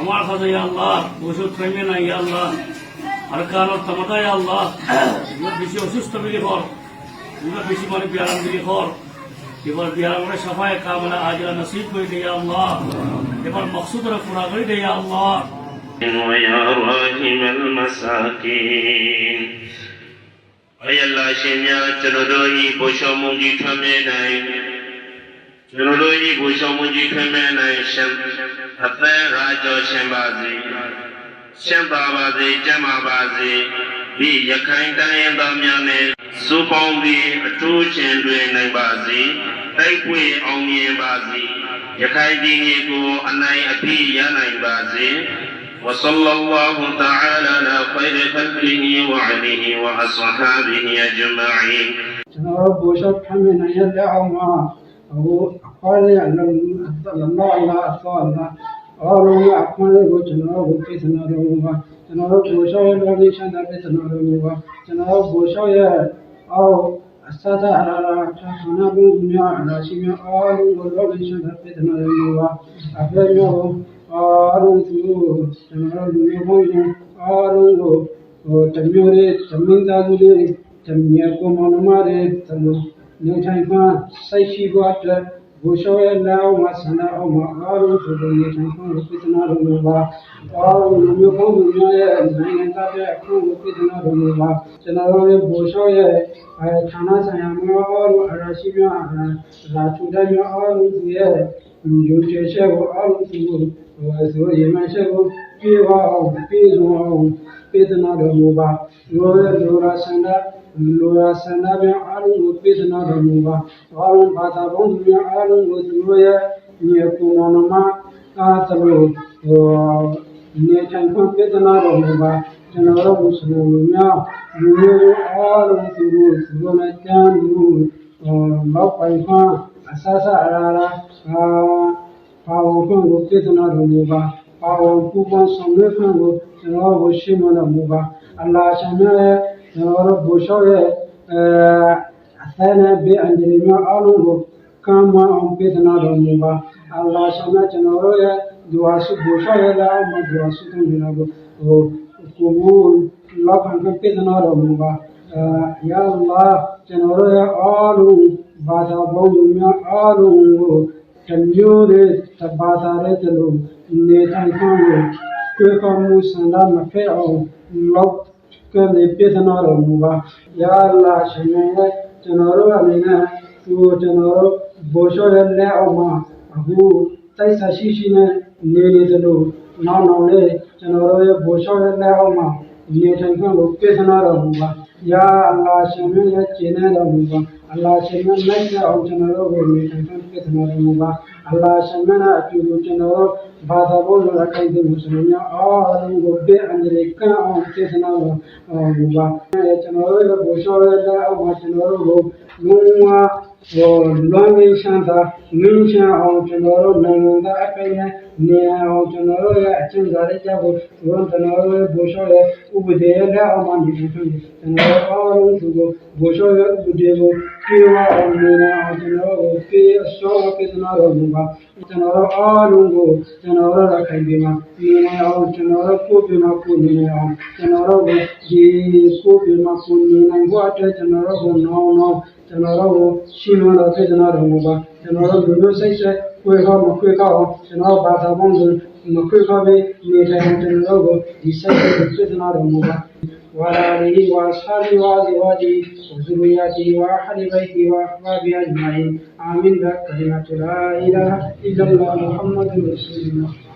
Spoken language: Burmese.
আমার সাথে আল্লাহ ওষুধ কমে না ইয়া আল্লাহ। আর কারণ তোমাকে আল্লাহ। এগুলো বেশি অসুস্থ বিলি হর এগুলো বেশি মানে বিয়ারাম বিলি হর এবার বিয়ারামের মানে সাফায় কামনা আজরা নসিব করে দেয়া আল্লাহ। এবার মকসুদরা পুরা করে দেয়া আল্লাহ। ويا راحم المساكين أي الله شمعت ردوي بشمو န်တော်တို့ဤဘုရှောမုန်ကြီးထွမဲနိုင်ကျွန်တော်တို့ဤဘုရှောမုန်ကြီးထွမဲနိုင်ရှင်အသက်ရာကျော်ရှင်ပါစေရှင်ပါပါစေကျမ်းပါပါစေဒီရခိုင်တိုင်းရင်းသားများနဲ့စုပေါင်းပြီးအထူးရှင်တွင်နိုင်ပါစေတိုက်ပွေအောင်မြင်ပါစေရခိုင်ပြည်နယ်ကိုအနိုင်အပြည့်ရနိုင်ပါစေ وصلى الله تعالى على خير خلقه وعليه وأصحابه أجمعين ကျွန်တော်တို့ဘူရှော့ဖမ်းနေရတဲ့အောင်မှာဟိုအခွားရအလုံးလမ်းလာလာဆောလာအော်လုံးအခွားကိုကျွန်တော်တို့ပြဿနာတော့မှာကျွန်တော်တို့ဘူရှော့ရဲ့ location တဲ့ပြဿနာတော့မှာကျွန်တော်တို့ဘူရှော့ရဲ့အော်အစသာအရာရာဌာနဘုရားအရာရှိများအော်လုံးကို location တဲ့ပြဿနာတော့မှာအဖေမျိုးအော်လုံးသူကျွန်တော်တို့လူမျိုးဘုန်းအော်လုံးကိုဟိုတမျိုးလေးသမင်းသားစုလေးတမြေကိုမနမရဲတလို့ နေထိုင်မှာစိတ်ရှိဖို့အတွက်ဘူရှောရဲ့လောက်မှာဆန္ဒအောင်မှာအားလုံးဆိုလို့နေထိုင်မှာပြဿနာတော်မှာအားလုံးလူမျိုးပေါင်းစုများရဲ့နိုင်ငံသားရဲ့အခုပြဿနာတော်မှာကျွန်တော်တို့ရဲ့ဘူရှောရဲ့အဲဌာနဆိုင်ရာများအားလုံးအရာရှိများလာထူတဲ့များအားလုံးသူရဲ့ယူချေချက်ကိုအားလုံးသူကိုဆိုရမှချက်ကိုပြေပါအောင်ပြေဆုံးအောင်ပြဿနာတော်မှာရောရဲ့လိုရာဆန္ဒ လိုရာဆန္ဒပြန်အားလုံးကိုပြည့်စုံတော်မူပါအားလုံးဘာသာပေါင်းစုများအားလုံးကိုသူတို့ရဲ့ညီကုမနမအားသလိုဟိုနေထိုင်ခွင့်ပြည့်စုံတော်မူပါကျွန်တော်တို့မွတ်စလင်လူများလူမျိုးအားလုံးသူတို့သူတို့နဲ့တန်းလို့ဟိုလောက်ပိုင်ခွင့်အဆဆအရာရာအာပါဝခွင့်ကိုပြည့်စုံတော်မူပါပါဝပူပန်ဆောင်ရွက်ခွင့်ကိုကျွန်တော်တို့ရှိမတော်မူပါအလ္လာဟ်ရှင်ရဲ့ ကျွန်တော်တို့ဘူရှောရဲ့အဲအသနဲ့ဘေးအန္တရာယ်များအလုံးကိုကမ်းမအောင်ပေးသနာတော်မူပါအလ္လာဟ်ရှင်ရဲ့ကျွန်တော်တို့ရဲ့ဒူအာဆုဘူရှောရဲ့လာမဒူအာဆုတင်နေတာကိုဟိုကိုဘူလောက်ခံပေးသနာတော်မူပါအဲယာအလ္လာဟ်ကျွန်တော်တို့ရဲ့အားလုံးဘာသာပေါင်းစုများအားလုံးကိုတမျိုးတဲ့တဘာသာတဲ့တလို့နေထိုင်ခွင့်ကိုကိုယ်ကမှုစန္ဒမဖဲအောင်လောက် ကဲနေပြဿနာတော်မူပါယာလာရှင်ရဲ့ကျွန်တော်တို့အနေနဲ့သူကျွန်တော်တို့ဘောရှောရဲ့လက်အောက်မှာအခုတိုက်ဆရှိရှိနဲ့နေနေတယ်လို့နောက်နောက်လေးကျွန်တော်တို့ရဲ့ဘောရှောရဲ့လက်အောက်မှာနေထိုင်ခွင့်ကိုပြဿနာတော်မူပါယာအလ္လာရှင်ရဲ့ကျင့်နေတော်မူပါအလ္လာရှင်ရဲ့လက်ရအောင်ကျွန်တော်တို့ကိုနေထိုင်ခွင့်ပြဿနာတော်မူပါ အလ္လာရှင်ရဲ့အကျိုးကိုကျွန်တော်တို့ဘာသာပေါ်လာခိုင်တဲ့မွတ်စလင်များအားလုံးကိုပြအန္တရာယ်ကံအောင်ပြဿနာတော်မူပါကျွန်တော်တို့ရဲ့ဘောရှောရဲ့လက်အောက်မှာကျွန်တော်တို့ကိုလုံးဝဟိုလွမ်းရင်းချမ်းသာငင်းချမ်းအောင်ကျွန်တော်တို့နိုင်ငံသားအပိနဲ့ နေအောင်ကျွန်တော်တို့ရဲ့အချင်းစားတဲ့ကြောက်ကိုကျွန်တော်တို့ရဲ့ဘောရှောရဲ့ဥပဒေရဲ့လက်အောက်မှာနေထိုင်ကျွန်တော်အားလုံးသူကိုဘောရှောရဲ့ဥပဒေကိုပြေဝအောင်နေအောင်ကျွန်တော်တို့ပြေအစောပြေသနာတော်မူပါကျွန်တော်တို့အားလုံးကိုကျွန်တော်တို့ရခိုင်ပြည်မှာနေအောင်ကျွန်တော်တို့ကိုပြည်မှာကိုနေအောင်ကျွန်တော်တို့ဒီကိုပြည်မှာကိုနေနိုင်ဖို့အတွက်ကျွန်တော်တို့ကိုနောင်နောင်ကျွန်တော်တို့ကိုရှိမှတော့ပြေသနာတော်မူပါကျွန်တော်တို့လူမျိုးစိတ်ဆက် ခွေခေါ်မခွေခေါ်အောင်ကျွန်တော်ဘာသာပေါင်းစုံမခွေခေါ်ပဲနေထိုင်တဲ့ကျွန်တော်တို့ကိုဒီဆက်ကိုပြဿနာတော်မူပါဝါလာရီဝါဆာရီဝါဇီဝါဒီဇူရီယာတီဝါဟရီဘိုတီဝါအဘာဘီအဂျမိုင်အာမင်ဒါကလီမတ်လာအီလာအီလာမုဟမ္မဒ်ရဆူလလာ